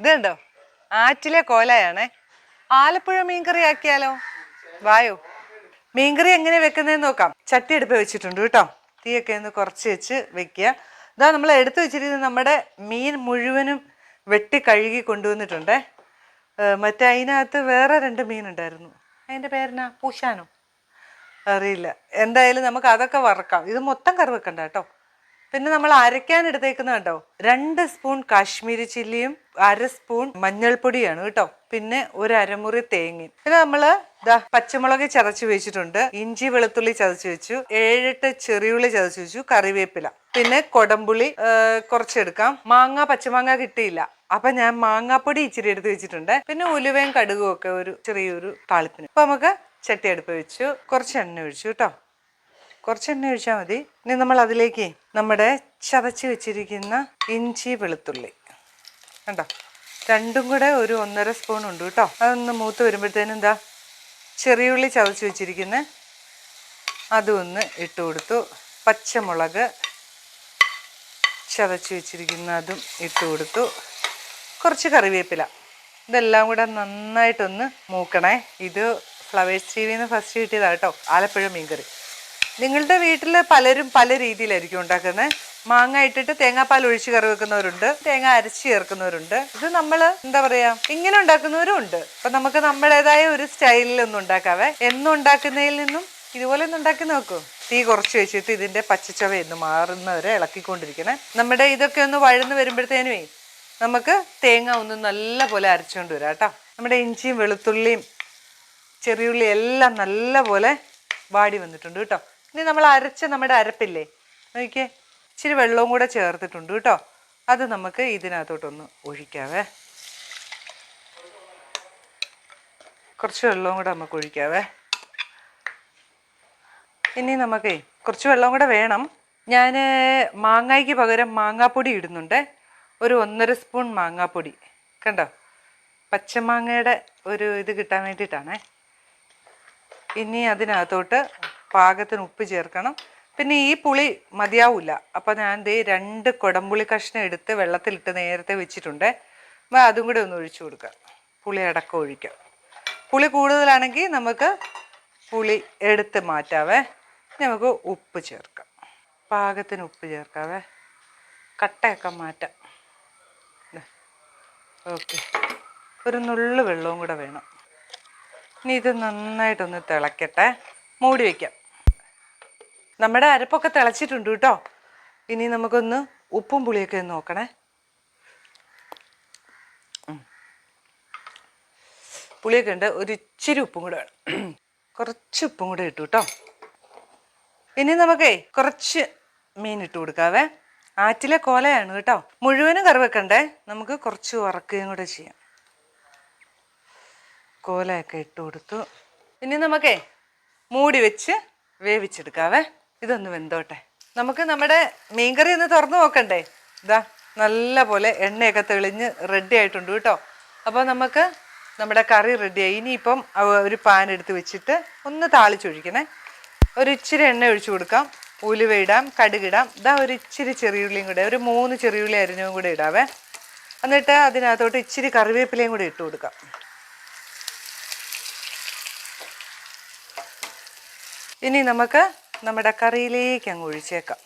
ഇത് കണ്ടോ ആറ്റിലെ കോലയാണേ. ആലപ്പുഴ മീൻകറി ആക്കിയാലോ? വായോ. മീൻകറി എങ്ങനെ വെക്കുന്നതെന്ന് നോക്കാം. ചട്ടി എടുപ്പ് വെച്ചിട്ടുണ്ട് കേട്ടോ. തീയൊക്കെ ഒന്ന് കുറച്ച് വെച്ച് വെക്കുക. ഇതാ നമ്മൾ എടുത്തു വെച്ചിരിക്കുന്നത് നമ്മുടെ മീൻ മുഴുവനും വെട്ടി കഴുകി കൊണ്ടുവന്നിട്ടുണ്ട്. മറ്റേ അതിനകത്ത് വേറെ രണ്ട് മീൻ ഉണ്ടായിരുന്നു അതിന്റെ പേരെന്നാ? പൂശാനോ അറിയില്ല. എന്തായാലും നമുക്ക് അതൊക്കെ വറക്കാം. ഇത് മൊത്തം കറി വെക്കണ്ട കേട്ടോ. പിന്നെ നമ്മൾ അരയ്ക്കാൻ എടുത്തേക്കുന്ന കേട്ടോ രണ്ട് സ്പൂൺ കാശ്മീരി ചില്ലിയും അര സ്പൂൺ മഞ്ഞൾപ്പൊടിയാണ് കേട്ടോ. പിന്നെ ഒരു അരമുറി തേങ്ങയും. പിന്നെ നമ്മൾ പച്ചമുളക് ചതച്ച് വെച്ചിട്ടുണ്ട്. ഇഞ്ചി വെളുത്തുള്ളി ചതച്ച് വെച്ചു. ഏഴെട്ട് ചെറിയുള്ളി ചതച്ച് വെച്ചു. കറിവേപ്പില. പിന്നെ കൊടമ്പുളി ആ, കുറച്ചെടുക്കാം. മാങ്ങ പച്ചമാങ്ങ കിട്ടിയില്ല. അപ്പൊ ഞാൻ മാങ്ങാപ്പൊടി ഇച്ചിരി എടുത്ത് വെച്ചിട്ടുണ്ട്. പിന്നെ ഉലുവയും കടുകും ഒക്കെ ഒരു ചെറിയൊരു താളിപ്പിന്. അപ്പൊ നമുക്ക് ചട്ടി അടുപ്പ് വെച്ചു. കുറച്ച് എണ്ണ ഒഴിച്ചു കേട്ടോ. കുറച്ച് എണ്ണ ഒഴിച്ചാൽ മതി. ഇനി നമ്മൾ അതിലേക്ക് നമ്മുടെ ചതച്ച് വെച്ചിരിക്കുന്ന ഇഞ്ചി വെളുത്തുള്ളി. കണ്ടോ? രണ്ടും കൂടെ ഒരു ഒന്നര സ്പൂൺ ഉണ്ട് കേട്ടോ. അതൊന്ന് മൂത്ത് വരുമ്പോഴത്തേനും എന്താ ചെറിയുള്ളി ചതച്ച് വെച്ചിരിക്കുന്ന. അതൊന്ന് ഇട്ട് കൊടുത്തു. പച്ചമുളക് ചതച്ച് വെച്ചിരിക്കുന്ന അതും ഇട്ട് കൊടുത്തു. കുറച്ച് കറിവേപ്പില. ഇതെല്ലാം കൂടെ നന്നായിട്ടൊന്ന് മൂക്കണേ. ഇത് ഫ്ലവേഴ്സ് ടി വിന്ന് ഫസ്റ്റ് കിട്ടിയതാണ് കേട്ടോ. ആലപ്പുഴ മീൻകറി. നിങ്ങളുടെ വീട്ടിൽ പലരും പല രീതിയിലായിരിക്കും ഉണ്ടാക്കുന്നത്. മാങ്ങ ഇട്ടിട്ട് തേങ്ങാപ്പാൽ ഒഴിച്ച് കറി വെക്കുന്നവരുണ്ട്. തേങ്ങ അരച്ച് ചേർക്കുന്നവരുണ്ട്. ഇത് നമ്മൾ എന്താ പറയാ ഇങ്ങനെ ഉണ്ടാക്കുന്നവരും ഉണ്ട്. അപ്പൊ നമുക്ക് നമ്മുടേതായ ഒരു സ്റ്റൈലിൽ ഒന്ന് ഉണ്ടാക്കാവേ. എന്നും ഉണ്ടാക്കുന്നതിൽ നിന്നും ഇതുപോലെ ഒന്ന് ഉണ്ടാക്കി നോക്കൂ. തീ കുറച്ച് വെച്ചിട്ട് ഇതിന്റെ പച്ചച്ചവ എന്ന് മാറുന്നവരെ ഇളക്കിക്കൊണ്ടിരിക്കണേ. നമ്മുടെ ഇതൊക്കെ ഒന്ന് വഴന്ന് വരുമ്പോഴത്തേനുമേ നമുക്ക് തേങ്ങ ഒന്ന് നല്ല പോലെ അരച്ചുകൊണ്ട് വരാം കേട്ടോ. നമ്മുടെ ഇഞ്ചിയും വെളുത്തുള്ളിയും ചെറിയുള്ളി എല്ലാം നല്ല പോലെ വാടി വന്നിട്ടുണ്ട് കേട്ടോ. ഇനി നമ്മൾ അരച്ച നമ്മുടെ അരപ്പില്ലേ? നോക്കിയേ. ഇച്ചിരി വെള്ളവും കൂടെ ചേർത്തിട്ടുണ്ട് കേട്ടോ. അത് നമുക്ക് ഇതിനകത്തോട്ടൊന്ന് ഒഴിക്കാവേ. കുറച്ച് വെള്ളവും കൂടെ നമുക്ക് ഒഴിക്കാവേ. ഇനി നമുക്കേ കുറച്ച് വെള്ളം കൂടെ വേണം. ഞാൻ മാങ്ങായ്ക്ക് പകരം മാങ്ങാപ്പൊടി ഇടുന്നുണ്ട്. ഒരു ഒന്നര സ്പൂൺ മാങ്ങാപ്പൊടി. കണ്ടോ? പച്ചമാങ്ങയുടെ ഒരു ഇത് കിട്ടാൻ വേണ്ടിയിട്ടാണേ. ഇനി അതിനകത്തോട്ട് പാകത്തിന് ഉപ്പ് ചേർക്കണം. പിന്നെ ഈ പുളി മതിയാവില്ല അപ്പം ഞാൻ ദേ രണ്ട് കുടംപുളി കഷ്ണം എടുത്ത് വെള്ളത്തിലിട്ട് നേരത്തെ വെച്ചിട്ടുണ്ട്. അപ്പം അതും കൂടെ ഒന്ന് ഒഴിച്ചു കൊടുക്കാം. പുളി അടക്കം ഒഴിക്കാം. പുളി കൂടുതലാണെങ്കിൽ നമുക്ക് പുളി എടുത്ത് മാറ്റാവേ. നമുക്ക് ഉപ്പ് ചേർക്കാം. പാകത്തിന് ഉപ്പ് ചേർക്കാവേ. കട്ടയൊക്കെ മാറ്റാം. ഓക്കെ. ഒരു നുള്ളു വെള്ളവും കൂടെ വേണം. ഇനി ഇത് നന്നായിട്ടൊന്ന് തിളക്കട്ടെ. മൂടി വയ്ക്കാം നമ്മുടെ അരപ്പൊക്കെ തിളച്ചിട്ടുണ്ട് കേട്ടോ. ഇനി നമുക്കൊന്ന് ഉപ്പും പുളിയൊക്കെ ഒന്ന് നോക്കണേ. പുളിയൊക്കെ ഉണ്ട്. ഒരു ഇച്ചിരി ഉപ്പും കൂടെ വേണം. കുറച്ച് ഉപ്പും കൂടെ ഇട്ടു കേട്ടോ. ഇനി നമുക്കേ കുറച്ച് മീൻ ഇട്ട് കൊടുക്കാവേ. ആറ്റിലെ കോലയാണ് കേട്ടോ. മുഴുവനും കറി വെക്കണ്ടേ നമുക്ക് കുറച്ച് വറക്കുകയും കൂടെ ചെയ്യാം. കോലയൊക്കെ ഇട്ട് കൊടുത്തു. ഇനി നമുക്കേ മൂടി വെച്ച് വേവിച്ചെടുക്കാവേ. ഇതൊന്ന് വെന്തോട്ടെ. നമുക്ക് നമ്മുടെ മീൻകറി ഒന്ന് തുറന്നു നോക്കണ്ടേ. ഇതാ നല്ല പോലെ എണ്ണയൊക്കെ തെളിഞ്ഞ് റെഡി ആയിട്ടുണ്ട് കേട്ടോ. അപ്പോൾ നമുക്ക് നമ്മുടെ കറി റെഡിയായി ഇനിയിപ്പം ഒരു പാൻ എടുത്ത് വെച്ചിട്ട് ഒന്ന് താളിച്ചൊഴിക്കണേ. ഒരു ഇച്ചിരി എണ്ണ ഒഴിച്ചു കൊടുക്കാം. ഉലുവ ഇടാം കടുകിടാം ഇതാ ഒരു ഇച്ചിരി ചെറിയുള്ളിയും കൂടെ ഒരു മൂന്ന് ചെറിയുള്ളി അരിഞ്ഞും കൂടെ ഇടാവേ. എന്നിട്ട് അതിനകത്തോട്ട് ഇച്ചിരി കറിവേപ്പിലയും കൂടെ ഇട്ട് കൊടുക്കാം. ഇനി നമുക്ക് നമ്മുടെ കറിയിലേക്ക് അങ്ങ് ഒഴിച്ചേക്കാം.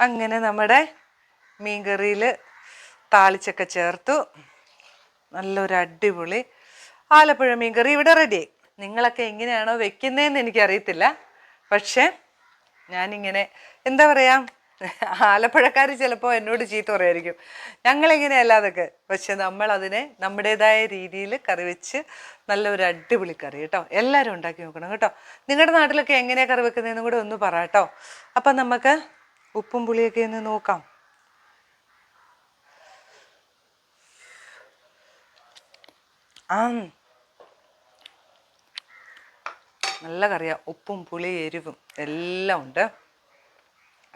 അങ്ങനെ നമ്മുടെ മീൻ കറിയിൽ താളിച്ചൊക്കെ ചേർത്തു. നല്ലൊരു അടിപൊളി ആലപ്പുഴ മീൻ കറി ഇവിടെ റെഡിയായി നിങ്ങളൊക്കെ എങ്ങനെയാണോ വെക്കുന്നതെന്ന് എനിക്കറിയത്തില്ല. പക്ഷേ ഞാനിങ്ങനെ എന്താ പറയാ ആലപ്പുഴക്കാർ ചിലപ്പോൾ എന്നോട് ചീത്ത പറയായിരിക്കും. ഞങ്ങളിങ്ങനെയല്ല അതൊക്കെ പക്ഷെ നമ്മൾ അതിനെ നമ്മുടേതായ രീതിയിൽ കറി വെച്ച് നല്ലൊരു അടിപൊളി കറി കേട്ടോ. എല്ലാവരും ഉണ്ടാക്കി നോക്കണം കേട്ടോ. നിങ്ങളുടെ നാട്ടിലൊക്കെ എങ്ങനെയാണ് കറി വെക്കുന്നതെന്നും കൂടെ ഒന്ന് പറ കേട്ടോ. അപ്പം നമുക്ക് ഉപ്പും പുളിയൊക്കെ ഒന്ന് നോക്കാം. ആ. നല്ല കറിയാ. ഉപ്പും പുളി എരിവും എല്ലാം ഉണ്ട്.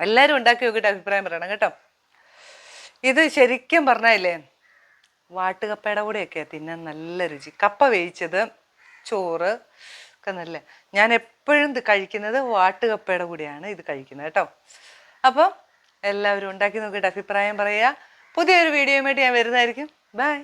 എല്ലാവരും ഉണ്ടാക്കി നോക്കിയിട്ട് അഭിപ്രായം പറയണം കേട്ടോ. ഇത് ശരിക്കും പറഞ്ഞാലേ വാട്ടുകപ്പയുടെ കൂടെയൊക്കെ തിന്നാൻ നല്ല രുചി. കപ്പ വേവിച്ചത് ചോറ് ഒക്കെ നല്ല ഞാൻ എപ്പോഴും ഇത് കഴിക്കുന്നത് വാട്ടുകപ്പയുടെ കൂടെയാണ് ഇത് കഴിക്കുന്നത് കേട്ടോ. അപ്പം എല്ലാവരും ഉണ്ടാക്കി നോക്കിയിട്ട് അഭിപ്രായം പറയുക. പുതിയൊരു വീഡിയോയുമായിട്ട് ഞാൻ വരുന്നതായിരിക്കും. ബൈ